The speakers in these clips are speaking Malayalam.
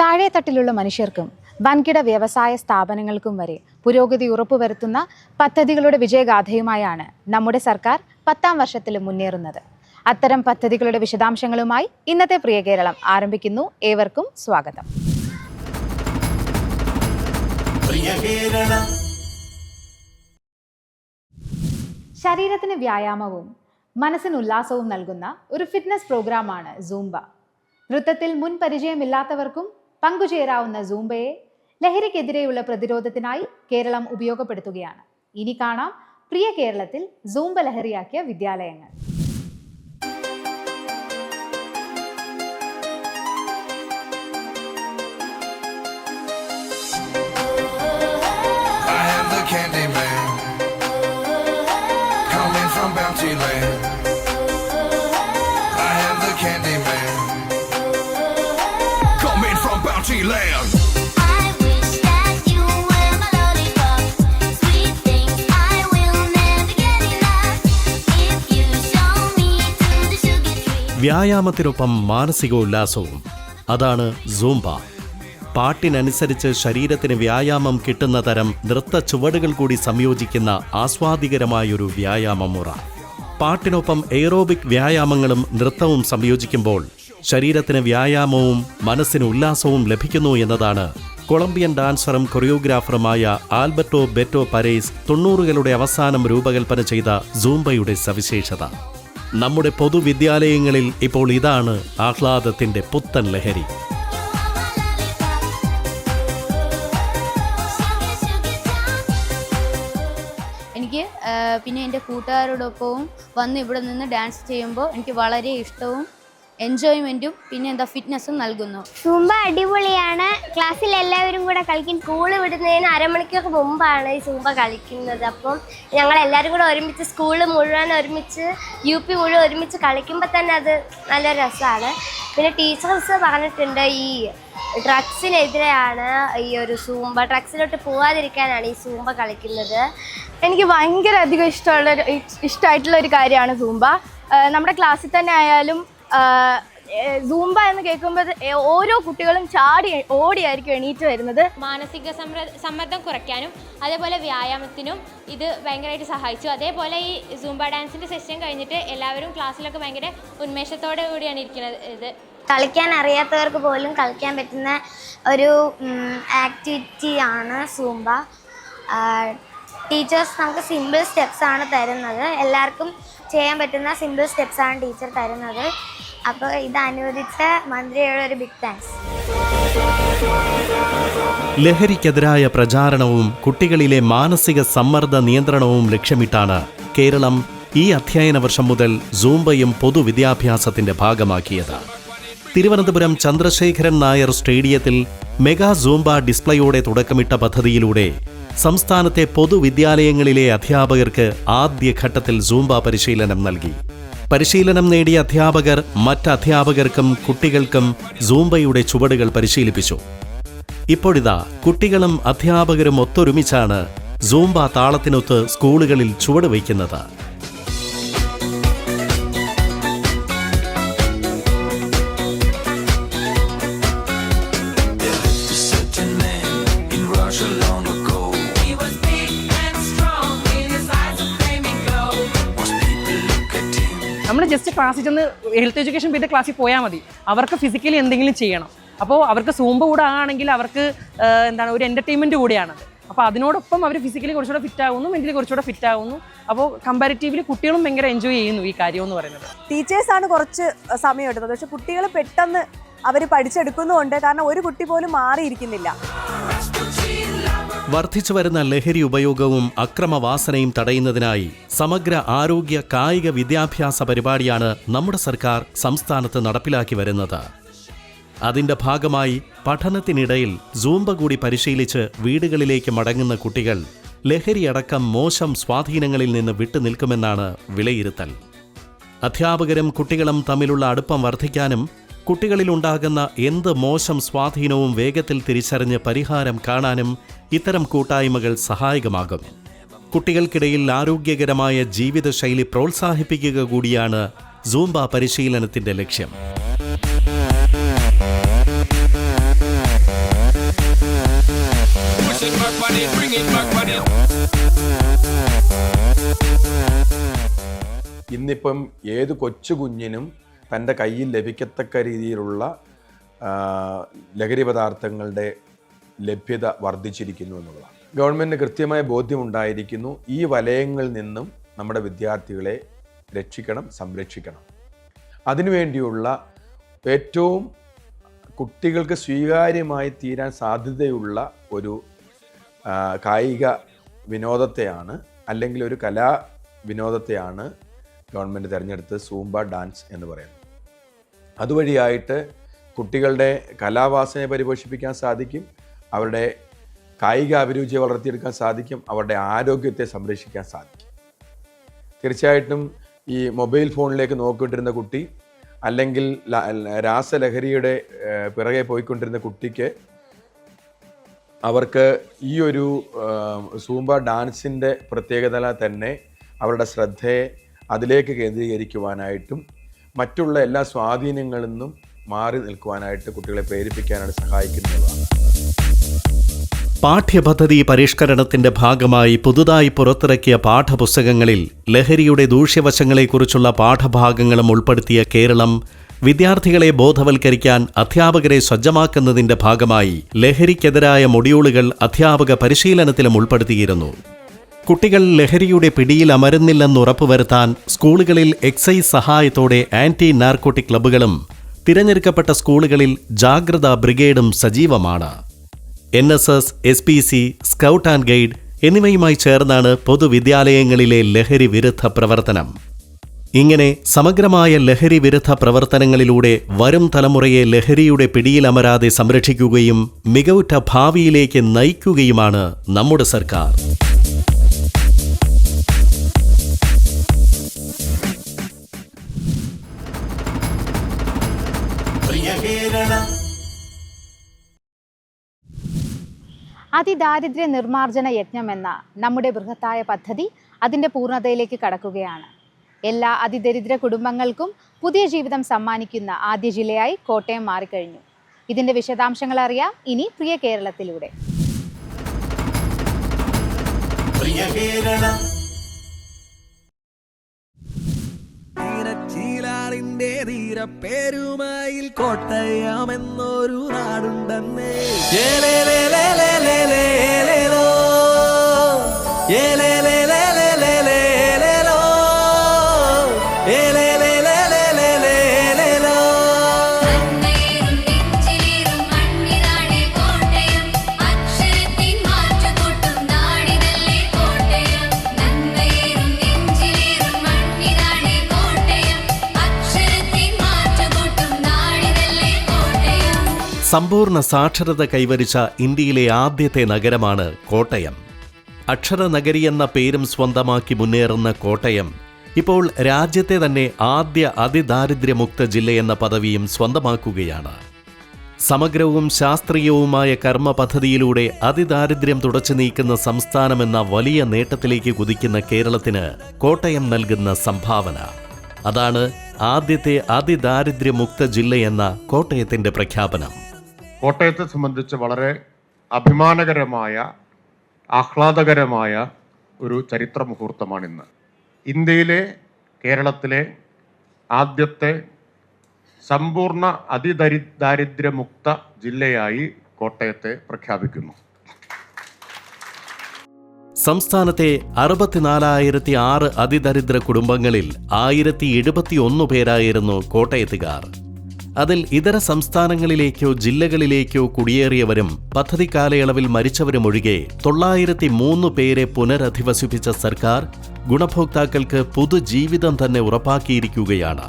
താഴെത്തട്ടിലുള്ള മനുഷ്യർക്കും വൻകിട വ്യവസായ സ്ഥാപനങ്ങൾക്കും വരെ പുരോഗതി ഉറപ്പുവരുത്തുന്ന പദ്ധതികളുടെ വിജയഗാഥയുമായാണ് നമ്മുടെ സർക്കാർ പത്താം വർഷത്തിൽ മുന്നേറുന്നത്. അത്തരം പദ്ധതികളുടെ വിശദാംശങ്ങളുമായി ഇന്നത്തെ പ്രിയ കേരളം ആരംഭിക്കുന്നു. ഏവർക്കും സ്വാഗതം. ശരീരത്തിന് വ്യായാമവും മനസ്സിന് ഉല്ലാസവും നൽകുന്ന ഒരു ഫിറ്റ്നസ് പ്രോഗ്രാമാണ് സൂംബ. നൃത്തത്തിൽ മുൻ പരിചയമില്ലാത്തവർക്കും പങ്കുചേരാവുന്ന സൂംബയെ ലഹരിക്കെതിരെയുള്ള പ്രതിരോധത്തിനായി കേരളം ഉപയോഗപ്പെടുത്തുകയാണ് ഇനി കാണാം പ്രിയ കേരളത്തിൽ സൂംബ ലഹരിയാക്കിയ വിദ്യാലയങ്ങൾ I am the candy man, coming from Bounty Land. Sugar land. വ്യായാമത്തിനൊപ്പം മാനസികോല്ലാസവും. അതാണ് സൂംബ. പാട്ടിനനുസരിച്ച് ശരീരത്തിന് വ്യായാമം കിട്ടുന്ന തരം നൃത്ത ചുവടുകൾ കൂടി സംയോജിക്കുന്ന ആസ്വാദികരമായൊരു വ്യായാമമുറ. പാട്ടിനൊപ്പം എയറോബിക് വ്യായാമങ്ങളും നൃത്തവും സംയോജിക്കുമ്പോൾ ശരീരത്തിന് വ്യായാമവും മനസ്സിന് ഉല്ലാസവും ലഭിക്കുന്നു എന്നതാണ് കൊളംബിയൻ ഡാൻസറും കൊറിയോഗ്രാഫറുമായ ആൽബർട്ടോ ബെറ്റോ പരേസ് തൊണ്ണൂറുകളുടെ അവസാനം രൂപകൽപ്പന ചെയ്ത സൂംബയുടെ സവിശേഷത. നമ്മുടെ പൊതുവിദ്യാലയങ്ങളിൽ ഇപ്പോൾ ഇതാണ് ആഹ്ലാദത്തിന്റെ പുത്തൻ ലഹരി. എനിക്ക് പിന്നെ എന്റെ കൂട്ടുകാരോടൊപ്പവും വന്ന് ഇവിടെ നിന്ന് ഡാൻസ് ചെയ്യുമ്പോൾ എനിക്ക് വളരെ ഇഷ്ടവും എൻജോയ്മെന്റും പിന്നെ എന്താ ഫിറ്റ്നസ്സും നൽകുന്നു. സുംബ അടിപൊളിയാണ്. ക്ലാസ്സിൽ എല്ലാവരും കൂടെ കളിക്കും. സ്കൂൾ വിടുന്നതിന് അരമണിക്കൂർ മുമ്പാണ് ഈ സുംബ കളിക്കുന്നത്. അപ്പം ഞങ്ങൾ എല്ലാവരും കൂടെ ഒരുമിച്ച് സ്കൂൾ മുഴുവൻ ഒരുമിച്ച് യു പി മുഴുവൻ ഒരുമിച്ച് കളിക്കുമ്പോൾ തന്നെ അത് നല്ല രസമാണ്. പിന്നെ ടീച്ചേഴ്സ് പറഞ്ഞിട്ടുണ്ട് ഈ ഡ്രഗ്സിനെതിരെയാണ് ഈ ഒരു സൂമ്പ ഡ്രഗ്സിലോട്ട് പോകാതിരിക്കാനാണ് ഈ സൂമ്പ കളിക്കുന്നത്. എനിക്ക് ഭയങ്കര അധികം ഇഷ്ടമുള്ള ഇഷ്ടമായിട്ടുള്ള ഒരു കാര്യമാണ് സൂമ്പ നമ്മുടെ ക്ലാസ്സിൽ തന്നെ ആയാലും സൂംബ എന്ന് കേൾക്കുമ്പോൾ ഓരോ കുട്ടികളും ചാടി ഓടിയായിരിക്കും എണീറ്റ് വരുന്നത്. മാനസിക സമ്മർ സമ്മർദ്ദം കുറയ്ക്കാനും അതേപോലെ വ്യായാമത്തിനും ഇത് ഭയങ്കരമായിട്ട് സഹായിച്ചു. അതേപോലെ ഈ സൂംബ ഡാൻസിന്റെ സെഷൻ കഴിഞ്ഞിട്ട് എല്ലാവരും ക്ലാസ്സിലൊക്കെ ഭയങ്കര ഉന്മേഷത്തോടെ കൂടിയാണ് ഇരിക്കുന്നത് ഇത്. കളിക്കാൻ അറിയാത്തവർക്ക് പോലും കളിക്കാൻ പറ്റുന്ന ഒരു ആക്ടിവിറ്റി ആണ് സൂംബ. ടീച്ചേഴ്സ് നമുക്ക് സിമ്പിൾ സ്റ്റെപ്സ് ആണ് തരുന്നത്. എല്ലാവർക്കും ചെയ്യാൻ പറ്റുന്ന സിമ്പിൾ സ്റ്റെപ്സ് ആണ് ടീച്ചർ തരുന്നത്. അപ്പോൾ ഇത് അനുവദിച്ച മന്ത്രിയോട് ഒരു ബിഗ് താങ്ക്സ് ലഹരിക്കെതിരായ പ്രചാരണവും കുട്ടികളിലെ മാനസിക സമ്മർദ്ദ നിയന്ത്രണവും ലക്ഷ്യമിട്ടാണ് കേരളം ഈ അധ്യയന വർഷം മുതൽ സൂംബയും പൊതുവിദ്യാഭ്യാസത്തിന്റെ ഭാഗമാക്കിയത്. തിരുവനന്തപുരം ചന്ദ്രശേഖരൻ നായർ സ്റ്റേഡിയത്തിൽ മെഗാ സൂംബ ഡിസ്പ്ലേയോടെ തുടക്കമിട്ട പദ്ധതിയിലൂടെ സംസ്ഥാനത്തെ പൊതുവിദ്യാലയങ്ങളിലെ അധ്യാപകർക്ക് ആദ്യഘട്ടത്തിൽ സൂംബ പരിശീലനം നൽകി. പരിശീലനം നേടിയ അധ്യാപകർ മറ്റധ്യാപകർക്കും കുട്ടികൾക്കും സൂംബയുടെ ചുവടുകൾ പരിശീലിപ്പിച്ചു. ഇപ്പോഴിതാ കുട്ടികളും അധ്യാപകരും ഒത്തൊരുമിച്ചാണ് സൂംബ താളത്തിനൊത്ത് സ്കൂളുകളിൽ ചുവട് വയ്ക്കുന്നത്. ക്ലാസ്സിൽ ചെന്ന് ഹെൽത്ത് എഡ്യൂക്കേഷൻ ചെയ്ത് ക്ലാസ്സിൽ പോയാൽ മതി. അവർക്ക് ഫിസിക്കലി എന്തെങ്കിലും ചെയ്യണം. അപ്പോൾ അവർക്ക് സൂമ്പ കൂടെ ആണെങ്കിൽ അവർക്ക് എന്താണ് ഒരു എന്റർടൈൻമെന്റ് കൂടിയാണത് അപ്പോൾ അതിനോടൊപ്പം അവർ ഫിസിക്കലി കുറച്ചുകൂടെ ഫിറ്റ് ആകുന്നു മെന്റലി കുറച്ചുകൂടെ ഫിറ്റ് ആകുന്നു അപ്പോൾ കമ്പാരിറ്റീവ്ലി കുട്ടികളും ഭയങ്കര എൻജോയ് ചെയ്യുന്നു ഈ കാര്യം എന്ന് പറയുന്നത്. ടീച്ചേഴ്സാണ് കുറച്ച് സമയം എടുത്തത്. പക്ഷെ കുട്ടികൾ പെട്ടെന്ന് അവർ പഠിച്ചെടുക്കുന്നുമുണ്ട്. കാരണം ഒരു കുട്ടി പോലും മാറിയിരിക്കുന്നില്ല. വർദ്ധിച്ചു വരുന്ന ലഹരി ഉപയോഗവും അക്രമവാസനയും തടയുന്നതിനായി സമഗ്ര ആരോഗ്യ കായിക വിദ്യാഭ്യാസ പരിപാടിയാണ് നമ്മുടെ സർക്കാർ സംസ്ഥാനത്ത് നടപ്പിലാക്കി വരുന്നത്. അതിന്റെ ഭാഗമായി പഠനത്തിനിടയിൽ സൂംബ കൂടി പരിശീലിച്ച് വീടുകളിലേക്ക് മടങ്ങുന്ന കുട്ടികൾ ലഹരിയടക്കം മോശം സ്വാധീനങ്ങളിൽ നിന്ന് വിട്ടുനിൽക്കുമെന്നാണ് വിലയിരുത്തൽ. അധ്യാപകരും കുട്ടികളും തമ്മിലുള്ള അടുപ്പം വർദ്ധിക്കാനും കുട്ടികളിലുണ്ടാകുന്ന എന്ത് മോശം സ്വാധീനവും വേഗത്തിൽ തിരിച്ചറിഞ്ഞ് പരിഹാരം കാണാനും ഇത്തരം കൂട്ടായ്മകൾ സഹായകമാകും കുട്ടികൾക്കിടയിൽ ആരോഗ്യകരമായ ജീവിതശൈലി പ്രോത്സാഹിപ്പിക്കുക കൂടിയാണ് സൂംബ പരിശീലനത്തിന്റെ ലക്ഷ്യം. ഇന്നിപ്പം ഏത് കൊച്ചു കുഞ്ഞിനും തന്റെ കയ്യിൽ ലഭിക്കത്തക്ക രീതിയിലുള്ള ലഹരി പദാർത്ഥങ്ങളുടെ ലഭ്യത വർദ്ധിച്ചിരിക്കുന്നു എന്നുള്ളതാണ്. ഗവൺമെന്റ് കൃത്യമായ ബോധ്യമുണ്ടായിരിക്കുന്നു. ഈ വലയങ്ങളിൽ നിന്നും നമ്മുടെ വിദ്യാർത്ഥികളെ രക്ഷിക്കണം സംരക്ഷിക്കണം. അതിനുവേണ്ടിയുള്ള ഏറ്റവും കുട്ടികൾക്ക് സ്വീകാര്യമായി തീരാൻ സാധ്യതയുള്ള ഒരു കായിക വിനോദത്തെയാണ് അല്ലെങ്കിൽ ഒരു കലാ വിനോദത്തെയാണ് ഗവൺമെന്റ് തിരഞ്ഞെടുത്ത് സൂംബ ഡാൻസ് എന്ന് പറയുന്നത്. അതുവഴിയായിട്ട് കുട്ടികളുടെ കലാവാസനയെ പരിപോഷിപ്പിക്കാൻ സാധിക്കും അവരുടെ കായിക അഭിരുചിയെ വളർത്തിയെടുക്കാൻ സാധിക്കും അവരുടെ ആരോഗ്യത്തെ സംരക്ഷിക്കാൻ സാധിക്കും. തീർച്ചയായിട്ടും ഈ മൊബൈൽ ഫോണിലേക്ക് നോക്കിക്കൊണ്ടിരുന്ന കുട്ടി അല്ലെങ്കിൽ രാസലഹരിയുടെ പിറകെ പോയിക്കൊണ്ടിരുന്ന കുട്ടിക്ക് അവർക്ക് ഈ ഒരു സൂമ്പ ഡാൻസിന്റെ പ്രത്യേകത തന്നെ അവരുടെ ശ്രദ്ധയെ അതിലേക്ക് കേന്ദ്രീകരിക്കുവാനായിട്ടും മറ്റുള്ള എല്ലാ സ്വാധീനങ്ങളിൽ നിന്നും മാറി നിൽക്കുവാനായിട്ട് കുട്ടികളെ പ്രേരിപ്പിക്കാനാണ് സഹായിക്കുന്നതാണ് പാഠ്യപദ്ധതി പരിഷ്കരണത്തിന്റെ ഭാഗമായി പുതുതായി പുറത്തിറക്കിയ പാഠപുസ്തകങ്ങളിൽ ലഹരിയുടെ ദൂഷ്യവശങ്ങളെക്കുറിച്ചുള്ള പാഠഭാഗങ്ങളും ഉൾപ്പെടുത്തിയ കേരളം വിദ്യാർത്ഥികളെ ബോധവൽക്കരിക്കാൻ അധ്യാപകരെ സജ്ജമാക്കുന്നതിന്റെ ഭാഗമായി ലഹരിക്കെതിരായ മൊഡ്യൂളുകൾ അധ്യാപക പരിശീലനത്തിലും ഉൾപ്പെടുത്തിയിരുന്നു. കുട്ടികൾ ലഹരിയുടെ പിടിയിൽ അമരുന്നില്ലെന്ന് ഉറപ്പുവരുത്താൻ സ്കൂളുകളിൽ എക്സൈസ് സഹായത്തോടെ ആന്റി നാർക്കോട്ടിക് ക്ലബ്ബുകളും തിരഞ്ഞെടുക്കപ്പെട്ട സ്കൂളുകളിൽ ജാഗ്രതാ ബ്രിഗേഡും സജീവമാണ്. N S S S P C scout and guide എന്നിവയുമായി ചേർന്നാണ് പൊതുവിദ്യാലയങ്ങളിലെ ലഹരി വിരുദ്ധ പ്രവർത്തനം. ഇങ്ങനെ സമഗ്രമായ ലഹരി വിരുദ്ധ പ്രവർത്തനങ്ങളിലൂടെ വരും തലമുറയെ ലഹരിയുടെ പിടിയിലമരാതെ സംരക്ഷിക്കുകയും മികവുറ്റ ഭാവിയിലേക്ക് നയിക്കുകയുമാണ് നമ്മുടെ സർക്കാർ. അതിദാരിദ്ര്യ നിർമ്മാർജന യജ്ഞം എന്ന നമ്മുടെ ബൃഹത്തായ പദ്ധതി അതിന്റെ പൂർണതയിലേക്ക് കടക്കുകയാണ്. എല്ലാ അതിദരിദ്ര കുടുംബങ്ങൾക്കും പുതിയ ജീവിതം സമ്മാനിക്കുന്ന ആദ്യ ജില്ലയായി കോട്ടയം മാറിക്കഴിഞ്ഞു. ഇതിന്റെ വിശദാംശങ്ങൾ അറിയാം ഇനി പ്രിയ കേരളത്തിലൂടെ. പ്രിയ കേരളം ചീലാളിന്റെ ധീര പേരുമായിൽ കോട്ടയം എന്നൊരു നാടുണ്ടെന്നേ ഏലേലേലേലേലേലേലേലോ. സമ്പൂർണ സാക്ഷരത കൈവരിച്ച ഇന്ത്യയിലെ ആദ്യത്തെ നഗരമാണ് കോട്ടയം. അക്ഷര നഗരി എന്ന പേരും സ്വന്തമാക്കി മുന്നേറുന്ന കോട്ടയം ഇപ്പോൾ രാജ്യത്തെ തന്നെ ആദ്യ അതിദാരിദ്ര്യമുക്ത ജില്ലയെന്ന പദവിയും സ്വന്തമാക്കുകയാണ്. സമഗ്രവും ശാസ്ത്രീയവുമായ കർമ്മ പദ്ധതിയിലൂടെ അതിദാരിദ്ര്യം തുടച്ചു നീക്കുന്ന സംസ്ഥാനമെന്ന വലിയ നേട്ടത്തിലേക്ക് കുതിക്കുന്ന കേരളത്തിന് കോട്ടയം നൽകുന്ന സംഭാവന. അതാണ് ആദ്യത്തെ അതിദാരിദ്ര്യമുക്ത ജില്ലയെന്ന കോട്ടയത്തിന്റെ പ്രഖ്യാപനം. കോട്ടയത്തെ സംബന്ധിച്ച് വളരെ അഭിമാനകരമായ ആഹ്ലാദകരമായ ഒരു ചരിത്ര മുഹൂർത്തമാണിന്ന്. ഇന്ത്യയിലെ കേരളത്തിലെ ആദ്യത്തെ സമ്പൂർണ അതിദരി ദാരിദ്ര്യമുക്ത ജില്ലയായി കോട്ടയത്തെ പ്രഖ്യാപിക്കുന്നു. സംസ്ഥാനത്തെ അറുപത്തിനാലായിരത്തി ആറ് അതിദരിദ്ര കുടുംബങ്ങളിൽ ആയിരത്തി എഴുപത്തിയൊന്ന് പേരായിരുന്നു കോട്ടയത്തുകാർ. അതിൽ ഇതര സംസ്ഥാനങ്ങളിലേക്കോ ജില്ലകളിലേക്കോ കുടിയേറിയവരും പദ്ധതി കാലയളവിൽ മരിച്ചവരുമൊഴികെ തൊള്ളായിരത്തി മൂന്ന് പേരെ പുനരധിവസിപ്പിച്ച സർക്കാർ ഗുണഭോക്താക്കൾക്ക് പുതുജീവിതം തന്നെ ഉറപ്പാക്കിയിരിക്കുകയാണ്.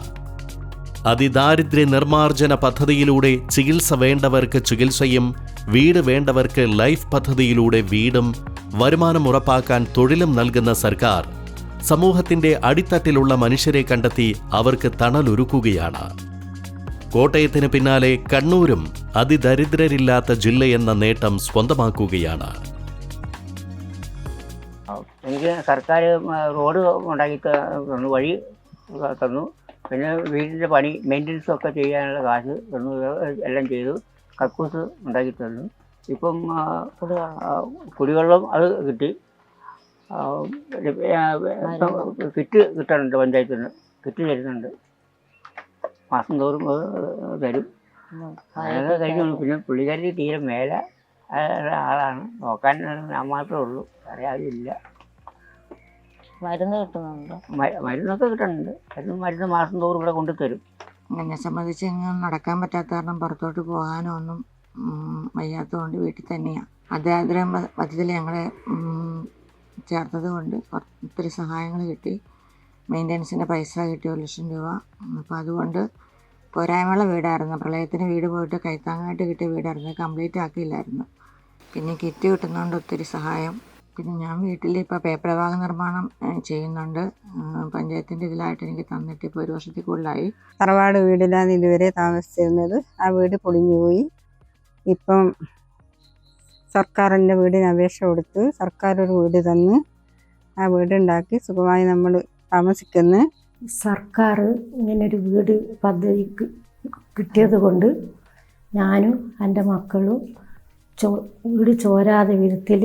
അതിദാരിദ്ര്യ നിർമ്മാർജന പദ്ധതിയിലൂടെ ചികിത്സ വേണ്ടവർക്ക് ചികിത്സയും വീട് വേണ്ടവർക്ക് ലൈഫ് പദ്ധതിയിലൂടെ വീടും വരുമാനം ഉറപ്പാക്കാൻ തൊഴിലും നൽകുന്ന സർക്കാർ സമൂഹത്തിന്റെ അടിത്തട്ടിലുള്ള മനുഷ്യരെ കണ്ടെത്തി അവർക്ക് തണലൊരുക്കുകയാണ്. കോട്ടയത്തിന് പിന്നാലെ കണ്ണൂരും അതിദരിദ്രരില്ലാത്ത ജില്ലയെന്ന നേട്ടം സ്വന്തമാക്കുകയാണ്. എനിക്ക് സർക്കാർ റോഡ് ഉണ്ടാക്കി തന്നു വഴി തന്നു. പിന്നെ വീടിന്റെ പണി മെയിന്റനൻസും ഒക്കെ ചെയ്യാനുള്ള കാശ് തന്നു എല്ലാം ചെയ്തു കക്കൂസ് ഉണ്ടാക്കി തന്നു. ഇപ്പം കുടിവെള്ളം അത് കിട്ടി. കിറ്റ് കിട്ടാനുണ്ട് പഞ്ചായത്തിൽ നിന്ന് കിറ്റ് തരുന്നുണ്ട്. മാസം തോറും തരും. അതൊക്കെ കഴിഞ്ഞു പിന്നെ പുള്ളിക്കാരി തീരെ മേല ആളാണ്. നോക്കാൻ ഞാൻ മാത്രമേ ഉള്ളൂ. അറിയാതില്ല മരുന്ന് കിട്ടുന്നുണ്ടോ? മരുന്നൊക്കെ കിട്ടുന്നുണ്ട്. മരുന്ന് മരുന്ന് മാസം തോറും ഇവിടെ കൊണ്ടു തരും. എന്നെ സംബന്ധിച്ച് ഇങ്ങനെ നടക്കാൻ പറ്റാത്ത കാരണം പുറത്തോട്ട് പോകാനോ ഒന്നും വയ്യാത്തതുകൊണ്ട് വീട്ടിൽ തന്നെയാണ് അതിദാരിദ്ര്യ പദ്ധതിയിൽ ഞങ്ങളെ ചേർത്തത് കൊണ്ട് ഒത്തിരി സഹായങ്ങൾ കിട്ടി. മെയിന്റനൻസിന്റെ പൈസ കിട്ടി ഒരു ലക്ഷം രൂപ. അപ്പോൾ അതുകൊണ്ട് പോരായ്മയുള്ള വീടായിരുന്നു. പ്രളയത്തിന് വീട് പോയിട്ട് കൈത്താങ്ങായിട്ട് കിട്ടിയ വീടായിരുന്നു. കംപ്ലീറ്റ് ആക്കിയില്ലായിരുന്നു. പിന്നെ കിറ്റ് കിട്ടുന്നതുകൊണ്ട് ഒത്തിരി സഹായം. പിന്നെ ഞാൻ വീട്ടിൽ ഇപ്പോൾ പേപ്പർ ഭാഗ നിർമ്മാണം ചെയ്യുന്നുണ്ട്. പഞ്ചായത്തിന്റെ ഇതിലായിട്ട് എനിക്ക് തന്നിട്ട് ഇപ്പോൾ ഒരു വർഷത്തിൽ കൂടുതലായി. തറവാട് വീടിലാണ് ഇതുവരെ താമസിച്ചിരുന്നത്. ആ വീട് പൊളിഞ്ഞുപോയി ഇപ്പം സർക്കാരിന്റെ വീടിന് അപേക്ഷ കൊടുത്ത് സർക്കാർ ഒരു വീട് തന്ന് ആ വീടുണ്ടാക്കി സുഖമായി നമ്മൾ താമസിക്കുന്നു. സർക്കാർ ഇങ്ങനെ ഒരു വീട് പദ്ധതി കിട്ടിയത് കൊണ്ട് ഞാനും എന്റെ മക്കളും ചോ വീട് ചോരാതെ വിധത്തിൽ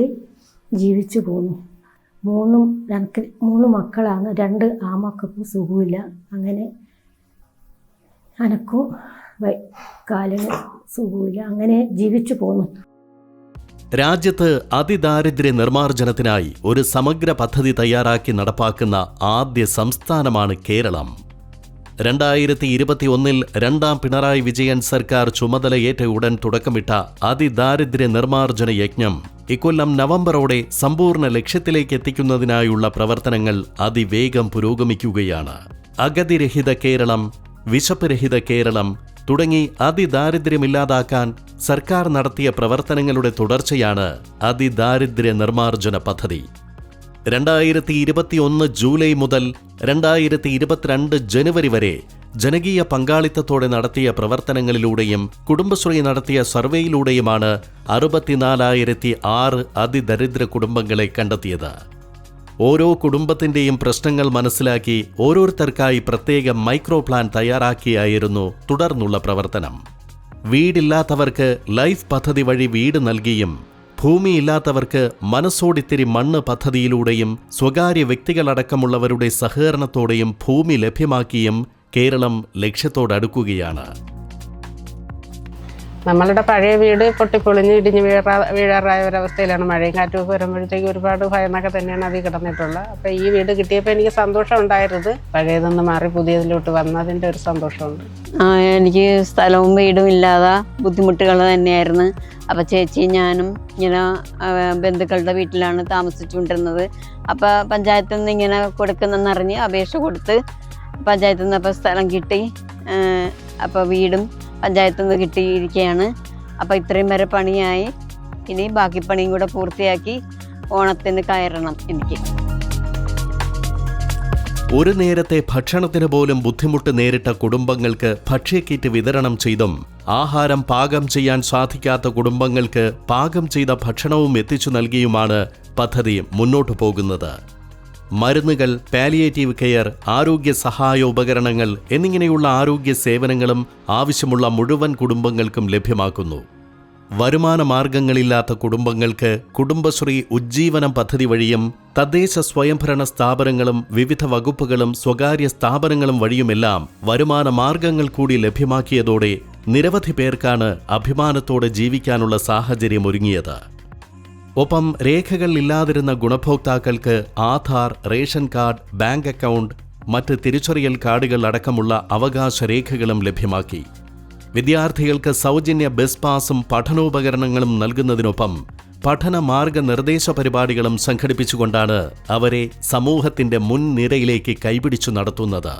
ജീവിച്ചു പോന്നു. മൂന്നും എനിക്ക് മൂന്ന് മക്കളാണ്. രണ്ട് ആ മക്കൾക്കും സുഖമില്ല. അങ്ങനെ എനക്കും കാലിന് സുഖമില്ല. അങ്ങനെ ജീവിച്ചു പോന്നു. രാജ്യത്ത് അതിദാരിദ്ര്യ നിർമ്മാർജനത്തിനായി ഒരു സമഗ്ര പദ്ധതി തയ്യാറാക്കി നടപ്പാക്കുന്ന ആദ്യ സംസ്ഥാനമാണ് കേരളം. രണ്ടായിരത്തി ഇരുപത്തി ഒന്നിൽ രണ്ടാം പിണറായി വിജയൻ സർക്കാർ ചുമതലയേറ്റ ഉടൻ തുടക്കമിട്ട അതിദാരിദ്ര്യ നിർമ്മാർജന യജ്ഞം ഇക്കൊല്ലം നവംബറോടെ സമ്പൂർണ ലക്ഷ്യത്തിലേക്ക് എത്തിക്കുന്നതിനായുള്ള പ്രവർത്തനങ്ങൾ അതിവേഗം പുരോഗമിക്കുകയാണ്. അഗതിരഹിത കേരളം വിശപ്പ് രഹിത കേരളം തുടങ്ങി അതിദാരിദ്ര്യമില്ലാതാക്കാൻ സർക്കാർ നടത്തിയ പ്രവർത്തനങ്ങളുടെ തുടർച്ചയാണ് അതിദാരിദ്ര്യ നിർമ്മാർജന പദ്ധതി. രണ്ടായിരത്തി ഇരുപത്തിയൊന്ന് ജൂലൈ മുതൽ രണ്ടായിരത്തി ഇരുപത്തിരണ്ട് ജനുവരി വരെ ജനകീയ പങ്കാളിത്തത്തോടെ നടത്തിയ പ്രവർത്തനങ്ങളിലൂടെയും കുടുംബശ്രീ നടത്തിയ സർവേയിലൂടെയുമാണ് അറുപത്തിനാലായിരത്തി ആറ് അതിദരിദ്ര കുടുംബങ്ങളെ കണ്ടെത്തിയത്. ഓരോ കുടുംബത്തിന്റെയും പ്രശ്നങ്ങൾ മനസ്സിലാക്കി ഓരോരുത്തർക്കായി പ്രത്യേക മൈക്രോ പ്ലാൻ തയ്യാറാക്കിയായിരുന്നു തുടർന്നുള്ള പ്രവർത്തനം. വീടില്ലാത്തവർക്ക് ലൈഫ് പദ്ധതി വഴി വീട് നൽകിയും ഭൂമിയില്ലാത്തവർക്ക് മനസ്സോടിത്തിരി മണ്ണ് പദ്ധതിയിലൂടെയും സ്വകാര്യ വ്യക്തികളടക്കമുള്ളവരുടെ സഹകരണത്തോടെയും ഭൂമി ലഭ്യമാക്കിയും കേരളം ലക്ഷ്യത്തോടടുക്കുകയാണ്. നമ്മളുടെ പഴയ വീട് പൊട്ടിപ്പൊളിഞ്ഞ് ഇടിഞ്ഞ് വീഴാ വീഴാറായ ഒരവസ്ഥയിലാണ്. മഴയും കാറ്റും ഒക്കെ വരുമ്പോഴത്തേക്ക് ഒരുപാട് ഭയന്നൊക്കെ തന്നെയാണ് അതിൽ കിടന്നിട്ടുള്ളത്. അപ്പോൾ ഈ വീട് കിട്ടിയപ്പോൾ എനിക്ക് സന്തോഷം ഉണ്ടായിരുന്നത്. പഴയതൊന്ന് മാറി പുതിയതിലോട്ട് വന്നതിന്റെ ഒരു സന്തോഷമുണ്ട്. ആ, എനിക്ക് സ്ഥലവും വീടും ഇല്ലാതെ ബുദ്ധിമുട്ടുകൾ തന്നെയായിരുന്നു. അപ്പോൾ ചേച്ചി ഞാനും ഇങ്ങനെ ബന്ധുക്കളുടെ വീട്ടിലാണ് താമസിച്ചുകൊണ്ടിരുന്നത്. അപ്പോൾ പഞ്ചായത്തിൽ നിന്ന് ഇങ്ങനെ കൊടുക്കുന്നെന്നറിഞ്ഞ് അപേക്ഷ കൊടുത്ത് പഞ്ചായത്തിൽ നിന്ന് അപ്പോൾ സ്ഥലം കിട്ടി. അപ്പോൾ വീടും പഞ്ചായത്തു നിന്ന് കിട്ടിയിരിക്കുകയാണ്. അപ്പോൾ ഇത്രയും വരെ പണിയായി. ഇനി ബാക്കി പണിയും കൂടെ പൂർത്തിയാക്കി ഓണത്തിന് കയറണം എനിക്ക്. ഒരു നേരത്തെ ഭക്ഷണത്തിന് പോലും ബുദ്ധിമുട്ട് നേരിട്ട കുടുംബങ്ങൾക്ക് ഭക്ഷ്യക്കിറ്റ് വിതരണം ചെയ്തും ആഹാരം പാകം ചെയ്യാൻ സാധിക്കാത്ത കുടുംബങ്ങൾക്ക് പാകം ചെയ്ത ഭക്ഷണവും എത്തിച്ചു നൽകിയുമാണ് പദ്ധതി മുന്നോട്ടു പോകുന്നത്. മരുന്നുകൾ പാലിയേറ്റീവ് കെയർ ആരോഗ്യ സഹായ ഉപകരണങ്ങൾ എന്നിങ്ങനെയുള്ള ആരോഗ്യ സേവനങ്ങളും ആവശ്യമുള്ള മുഴുവൻ കുടുംബങ്ങൾക്കും ലഭ്യമാക്കുന്നു. വരുമാന മാർഗങ്ങളില്ലാത്ത കുടുംബങ്ങൾക്ക് കുടുംബശ്രീ ഉജ്ജീവനം പദ്ധതി വഴിയും തദ്ദേശ സ്വയംഭരണ സ്ഥാപനങ്ങളും വിവിധ വകുപ്പുകളും സ്വകാര്യ സ്ഥാപനങ്ങളും വഴിയുമെല്ലാം വരുമാന മാർഗങ്ങൾ കൂടി ലഭ്യമാക്കിയതോടെ നിരവധി പേർക്കാണ് അഭിമാനത്തോടെ ജീവിക്കാനുള്ള സാഹചര്യം ഒരുങ്ങിയത് ഒപ്പം രേഖകൾ ഇല്ലാതിരുന്ന ഗുണഭോക്താക്കൾക്ക് Aadhaar ration card bank account മറ്റ് തിരിച്ചറിയൽ കാർഡുകൾ അടക്കമുള്ള അവകാശ രേഖകളും ലഭ്യമാക്കി. വിദ്യാർത്ഥികൾക്ക് സൗജന്യ ബസ് പാസും പഠനോപകരണങ്ങളും നൽകുന്നതിനൊപ്പം പഠന മാർഗനിർദ്ദേശ പരിപാടികളും സംഘടിപ്പിച്ചുകൊണ്ടാണ് അവരെ സമൂഹത്തിന്റെ മുൻനിരയിലേക്ക് കൈപിടിച്ചു നടത്തുന്നത്.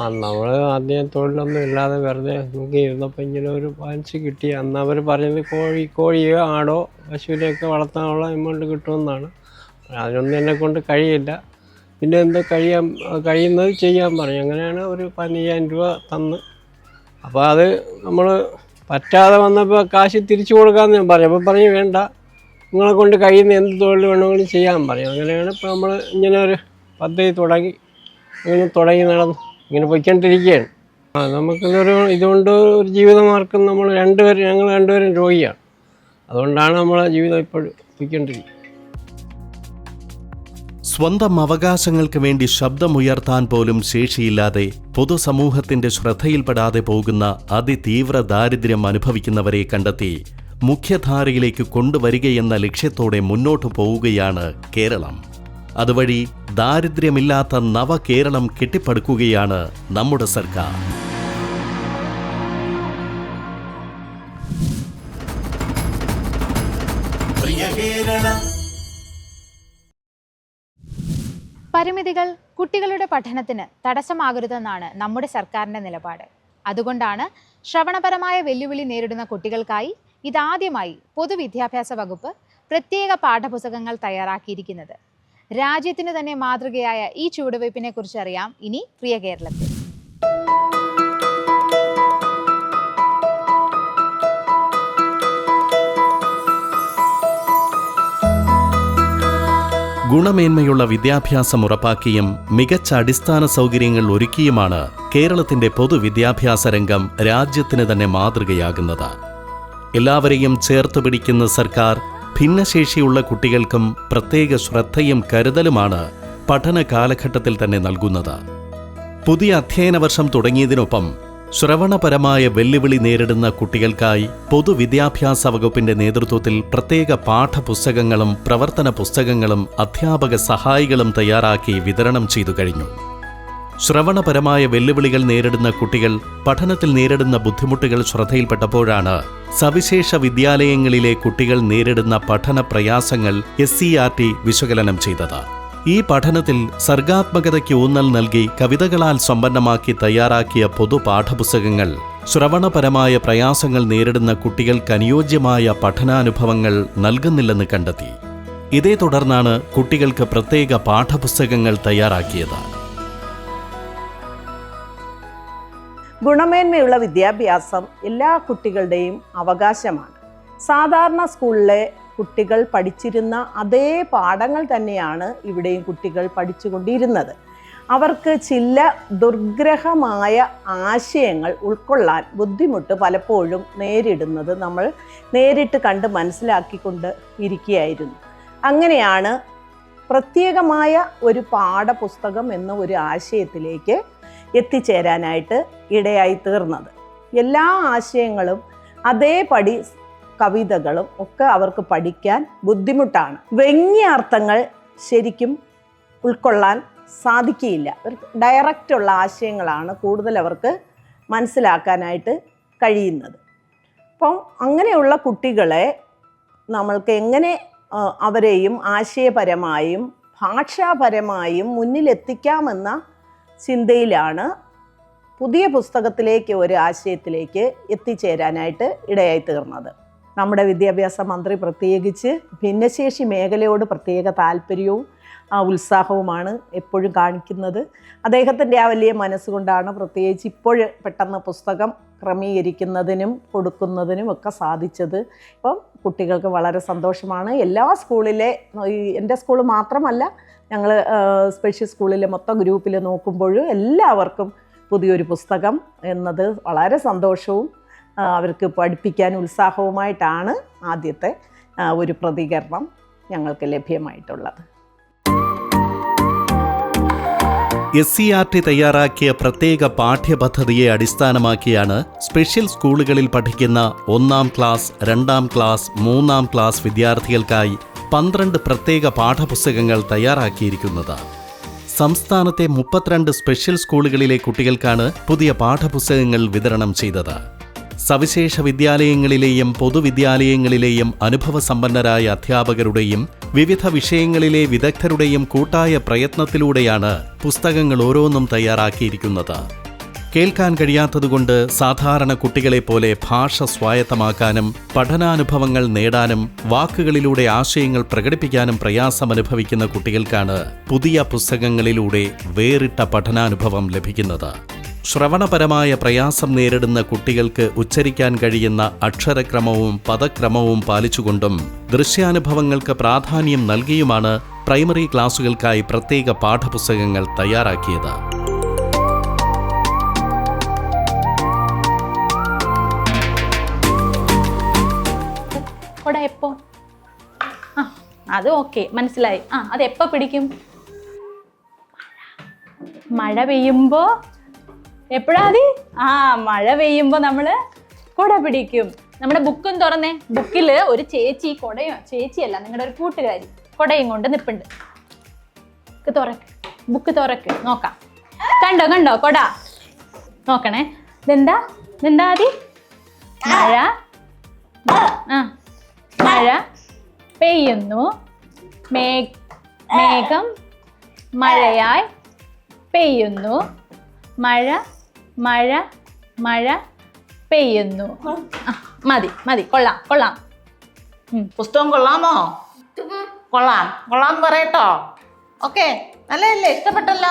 ആ നമ്മൾ ആദ്യം തൊഴിലൊന്നും ഇല്ലാതെ വെറുതെ നോക്കി ഇരുന്നപ്പോൾ ഇങ്ങനെ ഒരു വാൻസ് കിട്ടി. അന്ന് അവർ പറഞ്ഞത് കോഴി കോഴിയോ ആടോ പശുവിനെയൊക്കെ വളർത്താനുള്ള എമൗണ്ട് കിട്ടുമെന്നാണ്. അതിനൊന്നും എന്നെ കൊണ്ട് കഴിയില്ല. പിന്നെ എന്താ കഴിയാൻ കഴിയുന്നത് ചെയ്യാൻ പറഞ്ഞു. അങ്ങനെയാണ് ഒരു പതിനയ്യായിരം രൂപ തന്ന്. അപ്പോൾ അത് നമ്മൾ പറ്റാതെ വന്നപ്പോൾ കാശ് തിരിച്ചു കൊടുക്കാമെന്ന് ഞാൻ പറഞ്ഞു. അപ്പോൾ പറഞ്ഞു വേണ്ട. നിങ്ങളെ കൊണ്ട് കഴിയുന്ന എന്ത് തൊഴിൽ വേണമെങ്കിലും ചെയ്യാൻ പറയും അങ്ങനെയാണ് ഇപ്പോൾ നമ്മൾ ഇങ്ങനെ ഒരു പദ്ധതി തുടങ്ങി. ഇങ്ങനെ തുടങ്ങി നടന്നു. ഇങ്ങനെ പോയിക്കൊണ്ടിരിക്കുകയാണ്. ആ നമുക്കിതൊരു ഇതുകൊണ്ട് ഒരു ജീവിതമാർഗം നമ്മൾ രണ്ടുപേരും ഞങ്ങൾ രണ്ടുപേരും രോഗിയാണ്. അതുകൊണ്ടാണ് നമ്മളെ ജീവിതം ഇപ്പോൾ പോയിക്കൊണ്ടിരിക്കുന്നത്. സ്വന്തം അവകാശങ്ങൾക്ക് വേണ്ടി ശബ്ദമുയർത്താൻ പോലും ശേഷിയില്ലാതെ പൊതുസമൂഹത്തിന്റെ ശ്രദ്ധയിൽപ്പെടാതെ പോകുന്ന അതിതീവ്ര ദാരിദ്ര്യം അനുഭവിക്കുന്നവരെ കണ്ടെത്തി മുഖ്യധാരയിലേക്ക് കൊണ്ടുവരികയെന്ന ലക്ഷ്യത്തോടെ മുന്നോട്ടു പോവുകയാണ് കേരളം. അതുവഴി ദാരിദ്ര്യമില്ലാത്ത നവകേരളം കെട്ടിപ്പടുക്കുകയാണ് നമ്മുടെ സർക്കാർ. പരിമിതികൾ കുട്ടികളുടെ പഠനത്തിന് തടസ്സമാകരുതെന്നാണ് നമ്മുടെ സർക്കാരിന്റെ നിലപാട്. അതുകൊണ്ടാണ് ശ്രവണപരമായ വെല്ലുവിളി നേരിടുന്ന കുട്ടികൾക്കായി ഇതാദ്യമായി പൊതുവിദ്യാഭ്യാസ വകുപ്പ് പ്രത്യേക പാഠപുസ്തകങ്ങൾ തയ്യാറാക്കിയിരിക്കുന്നത്. രാജ്യത്തിന് തന്നെ മാതൃകയായ ഈ ചുവടുവയ്പ്പിനെ കുറിച്ച് അറിയാം. ഇനി പ്രിയ കേരളത്തിൽ. ഗുണമേന്മയുള്ള വിദ്യാഭ്യാസം ഉറപ്പാക്കിയും മികച്ച അടിസ്ഥാന സൗകര്യങ്ങൾ ഒരുക്കിയുമാണ് കേരളത്തിന്റെ പൊതുവിദ്യാഭ്യാസ രംഗം രാജ്യത്തിന് തന്നെ മാതൃകയാകുന്നത്. എല്ലാവരെയും ചേർത്ത് പിടിക്കുന്ന സർക്കാർ ഭിന്നശേഷിയുള്ള കുട്ടികൾക്കും പ്രത്യേക ശ്രദ്ധയും കരുതലുമാണ് പഠന കാലഘട്ടത്തിൽ തന്നെ നൽകുന്നത്. പുതിയ അധ്യയന വർഷം തുടങ്ങിയതിനൊപ്പം ശ്രവണപരമായ വെല്ലുവിളി നേരിടുന്ന കുട്ടികൾക്കായി പൊതുവിദ്യാഭ്യാസ വകുപ്പിന്റെ നേതൃത്വത്തിൽ പ്രത്യേക പാഠപുസ്തകങ്ങളും പ്രവർത്തന പുസ്തകങ്ങളും അധ്യാപക സഹായികളും തയ്യാറാക്കി വിതരണം ചെയ്തു കഴിഞ്ഞു. ശ്രവണപരമായ വെല്ലുവിളികൾ നേരിടുന്ന കുട്ടികൾ പഠനത്തിൽ നേരിടുന്ന ബുദ്ധിമുട്ടുകൾ ശ്രദ്ധയിൽപ്പെട്ടപ്പോഴാണ് സവിശേഷ വിദ്യാലയങ്ങളിലെ കുട്ടികൾ നേരിടുന്ന പഠന പ്രയാസങ്ങൾ എസ് സി ആർ ടി വിശകലനം ചെയ്തത്. ഈ പഠനത്തിൽ സർഗാത്മകതയ്ക്ക് ഊന്നൽ നൽകി കവിതകളാൽ സമ്പന്നമാക്കി തയ്യാറാക്കിയ പൊതു പാഠപുസ്തകങ്ങൾ ശ്രവണപരമായ പ്രയാസങ്ങൾ നേരിടുന്ന കുട്ടികൾക്ക് അനുയോജ്യമായ പഠനാനുഭവങ്ങൾ നൽകുന്നില്ലെന്ന് കണ്ടെത്തി. ഇതേ തുടർന്നാണ് കുട്ടികൾക്ക് പ്രത്യേക പാഠപുസ്തകങ്ങൾ തയ്യാറാക്കിയത്. ഗുണമേന്മയുള്ള വിദ്യാഭ്യാസം എല്ലാ കുട്ടികളുടെയും അവകാശമാണ്. സാധാരണ സ്കൂളിലെ കുട്ടികൾ പഠിച്ചിരുന്ന അതേ പാഠങ്ങൾ തന്നെയാണ് ഇവിടെയും കുട്ടികൾ പഠിച്ചുകൊണ്ടിരുന്നത്. അവർക്ക് ചില ദുർഗ്രഹമായ ആശയങ്ങൾ ഉൾക്കൊള്ളാൻ ബുദ്ധിമുട്ട് പലപ്പോഴും നേരിടുന്നത് നമ്മൾ നേരിട്ട് കണ്ട് മനസ്സിലാക്കിക്കൊണ്ട് ഇരിക്കുകയായിരുന്നു. അങ്ങനെയാണ് പ്രത്യേകമായ ഒരു പാഠപുസ്തകം എന്ന ഒരു ആശയത്തിലേക്ക് എത്തിച്ചേരാനായിട്ട് ഇടയായി തീർന്നത്. എല്ലാ ആശയങ്ങളും അതേപടി കവിതകളും ഒക്കെ അവർക്ക് പഠിക്കാൻ ബുദ്ധിമുട്ടാണ്. വ്യംഗ്യാർത്ഥങ്ങൾ ശരിക്കും ഉൾക്കൊള്ളാൻ സാധിക്കുകയില്ല. ഡയറക്റ്റുള്ള ആശയങ്ങളാണ് കൂടുതൽ അവർക്ക് മനസ്സിലാക്കാനായിട്ട് കഴിയുന്നത്. അപ്പം അങ്ങനെയുള്ള കുട്ടികളെ നമ്മൾക്ക് എങ്ങനെ അവരെയും ആശയപരമായും ഭാഷാപരമായും മുന്നിലെത്തിക്കാമെന്ന ചിന്തയിലാണ് പുതിയ പുസ്തകത്തിലേക്ക് ഒരു ആശയത്തിലേക്ക് എത്തിച്ചേരാനായിട്ട് ഇടയായി തീർന്നത്. നമ്മുടെ വിദ്യാഭ്യാസ മന്ത്രി പ്രത്യേകിച്ച് ഭിന്നശേഷി മേഖലയോട് പ്രത്യേക താല്പര്യവും ആ, ഉത്സാഹവുമാണ് എപ്പോഴും കാണിക്കുന്നത്. അദ്ദേഹത്തിന്റെ ആ വലിയ മനസ്സുകൊണ്ടാണ് പ്രത്യേകിച്ച് ഇപ്പോൾ പെട്ടെന്ന് പുസ്തകം ക്രമീകരിക്കുന്നതിനും കൊടുക്കുന്നതിനും ഒക്കെ സാധിച്ചത്. അപ്പം കുട്ടികൾക്ക് വളരെ സന്തോഷമാണ്. എല്ലാ സ്കൂളിലെ എന്റെ സ്കൂൾ മാത്രമല്ല ഞങ്ങൾ സ്പെഷ്യൽ സ്കൂളിലെ മൊത്തം ഗ്രൂപ്പിൽ നോക്കുമ്പോഴും എല്ലാവർക്കും പുതിയൊരു പുസ്തകം എന്നത് വളരെ സന്തോഷവും അവർക്ക് പഠിപ്പിക്കാൻ ഉത്സാഹവുമായിട്ടാണ് ആദ്യത്തെ ഒരു പ്രതികരണം ഞങ്ങൾക്ക് ലഭ്യമായിട്ടുള്ളത്. എസ് സി ആർ ടി തയ്യാറാക്കിയ പ്രത്യേക പാഠ്യപദ്ധതിയെ അടിസ്ഥാനമാക്കിയാണ് സ്പെഷ്യൽ സ്കൂളുകളിൽ പഠിക്കുന്ന ഒന്നാം ക്ലാസ് രണ്ടാം ക്ലാസ് മൂന്നാം ക്ലാസ് വിദ്യാർത്ഥികൾക്കായി പന്ത്രണ്ട് പ്രത്യേക പാഠപുസ്തകങ്ങൾ തയ്യാറാക്കിയിരിക്കുന്നത്. സംസ്ഥാനത്തെ മുപ്പത്തിരണ്ട് സ്പെഷ്യൽ സ്കൂളുകളിലെ കുട്ടികൾക്കാണ് പുതിയ പാഠപുസ്തകങ്ങൾ വിതരണം ചെയ്തത്. സവിശേഷ വിദ്യാലയങ്ങളിലെയും പൊതുവിദ്യാലയങ്ങളിലെയും അനുഭവസമ്പന്നരായ അധ്യാപകരുടെയും വിവിധ വിഷയങ്ങളിലെ വിദഗ്ധരുടെയും കൂട്ടായ പ്രയത്നത്തിലൂടെയാണ് പുസ്തകങ്ങൾ ഓരോന്നും തയ്യാറാക്കിയിരിക്കുന്നത്. കേൾക്കാൻ കഴിയാത്തതുകൊണ്ട് സാധാരണ കുട്ടികളെപ്പോലെ ഭാഷ സ്വായത്തമാക്കാനും പഠനാനുഭവങ്ങൾ നേടാനും വാക്കുകളിലൂടെ ആശയങ്ങൾ പ്രകടിപ്പിക്കാനും പ്രയാസമനുഭവിക്കുന്ന കുട്ടികൾക്കാണ് പുതിയ പുസ്തകങ്ങളിലൂടെ വേറിട്ട പഠനാനുഭവം ലഭിക്കുന്നത്. ശ്രവണപരമായ പ്രയാസം നേരിടുന്ന കുട്ടികൾക്ക് ഉച്ചരിക്കാൻ കഴിയുന്ന അക്ഷരക്രമവും പദക്രമവും പാലിച്ചുകൊണ്ടും ദൃശ്യാനുഭവങ്ങൾക്ക് പ്രാധാന്യം നൽകിയുമാണ് പ്രൈമറി ക്ലാസുകൾക്കായി പ്രത്യേക പാഠപുസ്തകങ്ങൾ തയ്യാറാക്കിയത്. എപ്പോ? ആ അത് ഓക്കെ മനസ്സിലായി. ആ അത് എപ്പോ പിടിക്കും? മഴ പെയ്യുമ്പോ എപ്പോഴാ മതി ആ മഴ പെയ്യുമ്പോ നമ്മൾ കുട പിടിക്കും. നമ്മുടെ ബുക്കും തുറന്നേ. ബുക്കിൽ ഒരു ചേച്ചി കുടയോ ചേച്ചിയല്ല നിങ്ങളുടെ ഒരു കൂട്ടുകാരി കുടയും കൊണ്ട് നിപ്പുണ്ട്. തുറക്ക് ബുക്ക് തുറക്ക് നോക്കാം. കണ്ടോ കണ്ടോ കൊട? നോക്കണേ. ഇതെന്താ? ഇതെന്താ ആദ്യം മഴ? ആ മഴ പെയ്യുന്നു. മേ മേഘം മഴയായി പെയ്യുന്നു. മഴ മഴ മഴ പെയ്യുന്നു. മതി മതി. കൊള്ളാം കൊള്ളാം. പുസ്തകം കൊള്ളാമോ? കൊള്ളാം. കൊള്ളാം പറയട്ടോ. ഓക്കെ. നല്ലതല്ലേ? ഇഷ്ടപ്പെട്ടല്ലോ.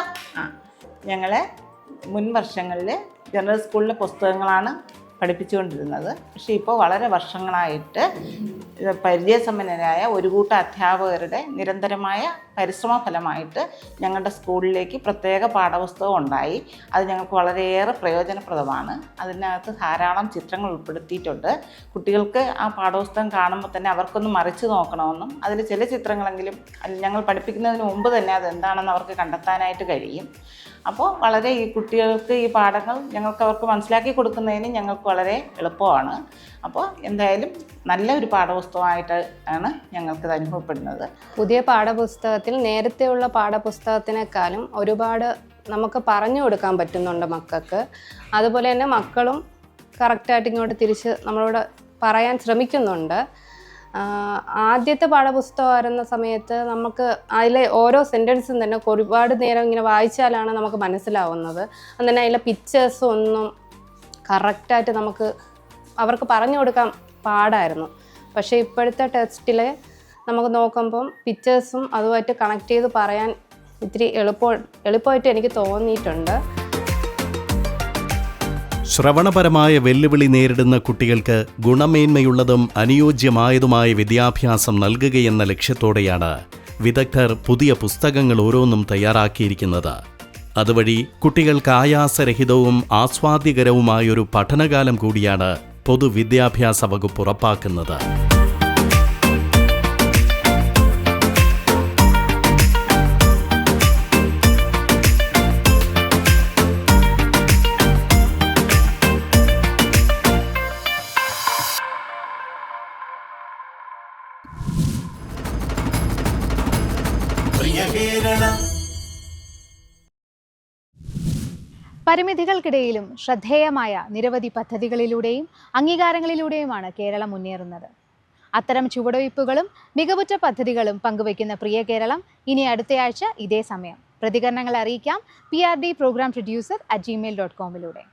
ഞങ്ങളെ മുൻ വർഷങ്ങളിൽ ജനറൽ സ്കൂളിലെ പുസ്തകങ്ങളാണ് പഠിപ്പിച്ചുകൊണ്ടിരുന്നത്. പക്ഷേ ഇപ്പോൾ വളരെ വർഷങ്ങളായിട്ട് പരിചയസമ്പന്നരായ ഒരു കൂട്ടം അധ്യാപകരുടെ നിരന്തരമായ പരിശ്രമ ഫലമായിട്ട് ഞങ്ങളുടെ സ്കൂളിലേക്ക് പ്രത്യേക പാഠപുസ്തകം ഉണ്ടായി. അത് ഞങ്ങൾക്ക് വളരെയേറെ പ്രയോജനപ്രദമാണ്. അതിനകത്ത് ധാരാളം ചിത്രങ്ങൾ ഉൾപ്പെടുത്തിയിട്ടുണ്ട്. കുട്ടികൾക്ക് ആ പാഠപുസ്തകം കാണുമ്പോൾ തന്നെ അവർക്കൊന്ന് മറിച്ച് നോക്കണമെന്നും അതിൽ ചില ചിത്രങ്ങളെങ്കിലും ഞങ്ങൾ പഠിപ്പിക്കുന്നതിന് മുമ്പ് തന്നെ അത് എന്താണെന്ന് അവർക്ക് കണ്ടെത്താനായിട്ട് കഴിയും. അപ്പോൾ വളരെ ഈ കുട്ടികൾക്ക് ഈ പാഠങ്ങൾ ഞങ്ങൾക്ക് അവർക്ക് മനസ്സിലാക്കി കൊടുക്കുന്നതിന് ഞങ്ങൾക്ക് വളരെ എളുപ്പമാണ്. അപ്പോൾ എന്തായാലും നല്ല ഒരു പാഠപുസ്തകമായിട്ട് ആണ് ഞങ്ങൾക്ക് ഇത് അനുഭവപ്പെടുന്നത്. പുതിയ പാഠപുസ്തകത്തിൽ നേരത്തെയുള്ള പാഠപുസ്തകത്തിനേക്കാളും ഒരുപാട് നമുക്ക് പറഞ്ഞു കൊടുക്കാൻ പറ്റുന്നുണ്ട് മക്കൾക്ക്. അതുപോലെ തന്നെ മക്കളും കറക്റ്റായിട്ട് ഇങ്ങോട്ട് തിരിച്ച് നമ്മളോട് പറയാൻ ശ്രമിക്കുന്നുണ്ട്. ആഹ് പാഠപുസ്തകം വരുന്ന സമയത്ത് നമുക്ക് അതിലെ ഓരോ സെന്റൻസും തന്നെ ഒരുപാട് നേരം ഇങ്ങനെ വായിച്ചാലാണ് നമുക്ക് മനസ്സിലാവുന്നത്. അങ്ങനെ അതിലെ പിക്ചേഴ്സും ഒന്നും കറക്റ്റായിട്ട് നമുക്ക് അവർക്ക് പറഞ്ഞു കൊടുക്കാൻ പാടായിരുന്നു. പക്ഷേ ഇപ്പോഴത്തെ ടെക്സ്റ്റിൽ നമുക്ക് നോക്കുമ്പം പിക്ചേഴ്സും അതുമായിട്ട് കണക്ട് ചെയ്ത് പറയാൻ ഇത്തിരി എളുപ്പം എളുപ്പമായിട്ട് എനിക്ക് തോന്നിയിട്ടുണ്ട്. ശ്രവണപരമായ വെല്ലുവിളി നേരിടുന്ന കുട്ടികൾക്ക് ഗുണമേന്മയുള്ളതും അനുയോജ്യമായതുമായ വിദ്യാഭ്യാസം നൽകുകയെന്ന ലക്ഷ്യത്തോടെയാണ് വിദഗ്ധർ പുതിയ പുസ്തകങ്ങൾ ഓരോന്നും തയ്യാറാക്കിയിരിക്കുന്നത്. അതുവഴി കുട്ടികൾക്ക് ആയാസരഹിതവും ആസ്വാദ്യകരവുമായൊരു പഠനകാലം കൂടിയാണ് പൊതുവിദ്യാഭ്യാസ വകുപ്പ് ഉറപ്പാക്കുന്നത്. പരിമിതികൾക്കിടയിലും ശ്രദ്ധേയമായ നിരവധി പദ്ധതികളിലൂടെയും അംഗീകാരങ്ങളിലൂടെയുമാണ് കേരളം മുന്നേറുന്നത്. അത്തരം ചുവടുവയ്പ്പുകളും മികവുറ്റ പദ്ധതികളും പങ്കുവയ്ക്കുന്ന പ്രിയ കേരളം ഇനി അടുത്തയാഴ്ച ഇതേ സമയം. പ്രതികരണങ്ങൾ അറിയിക്കാം. P R D programme producer at Gmail dot കോമിലൂടെ